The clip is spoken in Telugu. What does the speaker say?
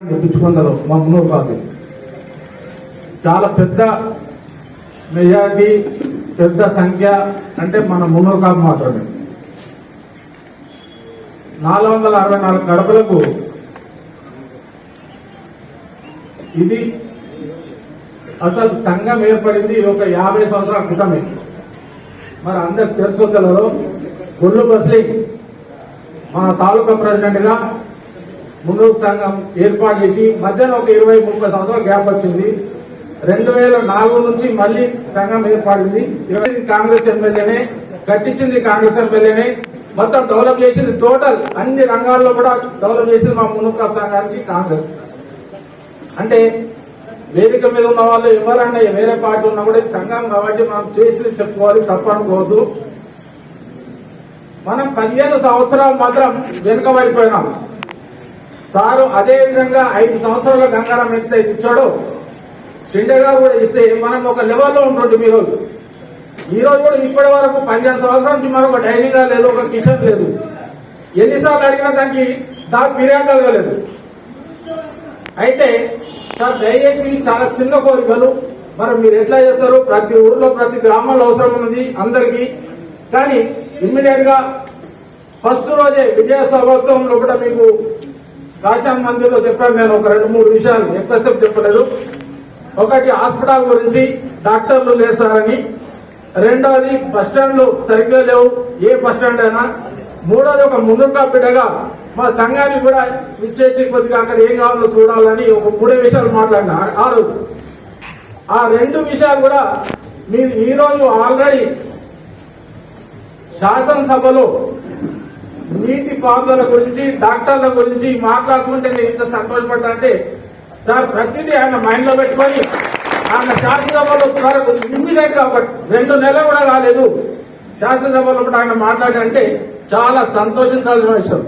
తెప్పించుకున్నారు. మా మున్నూరు చాలా పెద్ద మెజారిటీ పెద్ద సంఖ్య అంటే మన మున్నూరు కాపు మాత్రమే. నాలుగు వందల అరవై నాలుగు గడపలకు ఇది అసలు సంఘం ఏర్పడింది ఒక యాభై సంవత్సరాల క్రితమే. మరి అందరికి తెలుసుకోగలరు గొల్లు బస్లీ మన తాలూకా ప్రెసిడెంట్ గా ముందు సంఘం ఏర్పాటు చేసి మధ్యలో ఒక ఇరవై ముప్పై సంవత్సరాల గ్యాప్ వచ్చింది. రెండు వేల నాలుగు నుంచి మళ్ళీ సంఘం ఏర్పడింది. ఇరవై కాంగ్రెస్ ఎమ్మెల్యేనే కట్టించింది కాంగ్రెస్ ఎమ్మెల్యేనే. మొత్తం డెవలప్ చేసింది టోటల్ అన్ని రంగాల్లో కూడా డెవలప్ చేసింది మా మునుక సంఘానికి కాంగ్రెస్. అంటే వేదిక మీద ఉన్న వాళ్ళు ఎవరన్నా వేరే పార్టీ ఉన్నా కూడా సంఘం కాబట్టి మనం చేసింది చెప్పుకోవాలి తప్పనుకోవద్దు. మనం పదిహేను సంవత్సరాలు మాత్రం వెనుకబడిపోయినాం. సారు అదే విధంగా ఐదు సంవత్సరాల గంగారం ఎత్తే ఇచ్చాడో షిండేగా కూడా ఇస్తే మనం ఒక లెవెల్లో ఉంటుండే రోజు ఈ రోజు కూడా ఇప్పటి వరకు పదిహేను సంవత్సరాల నుంచి మనకు డైనింగ్ హాల్ లేదు ఒక కిచెన్ లేదు. ఎన్నిసార్లు అడిగినా దానికి దాని ఫిర్యాదు కలగలేదు అయితే సార్ దయచేసి చాలా చిన్న కోరికలు. మరి మీరు ఎట్లా చేస్తారు? ప్రతి ఊర్లో ప్రతి గ్రామంలో అవసరం ఉన్నది అందరికీ. కానీ ఇమ్మీడియట్గా ఫస్ట్ రోజే విజయ సహోత్సవంలో కూడా మీకు కాశాన్ మందిర్లో చెప్పాను నేను ఒక రెండు మూడు విషయాలు. ఎక్కువసేపు చెప్పలేదు. ఒకటి హాస్పిటల్ గురించి డాక్టర్లు లేసారని. రెండవది బస్ స్టాండ్లు సరిగ్గా లేవు. ఏ బస్ స్టాండ్ అయినా. మూడోది ఒక ముందుగా బిడ్డగా మా సంఘానికి కూడా ఇచ్చేసి కొద్దిగా అక్కడ ఏం కావాలో చూడాలని ఒక మూడే విషయాలు మాట్లాడినా. ఆ- ఆ రోజు ఆ రెండు విషయాలు కూడా మీరు ఈరోజు ఆల్రెడీ శాసనసభలో నీటి పారుదల గురించి డాక్టర్ల గురించి మాట్లాడుకుంటే నేను ఇంత సంతోషపడ్డా అంటే సార్ ప్రతిదీ ఆయన మైండ్లో పెట్టుకొని ఆయన శాసనసభలో వరకు ఇమ్మీడియట్గా ఒక రెండు నెలలు కూడా రాలేదు. శాసనసభలో ఆయన మాట్లాడంటే చాలా సంతోషించాల్సిన విషయం.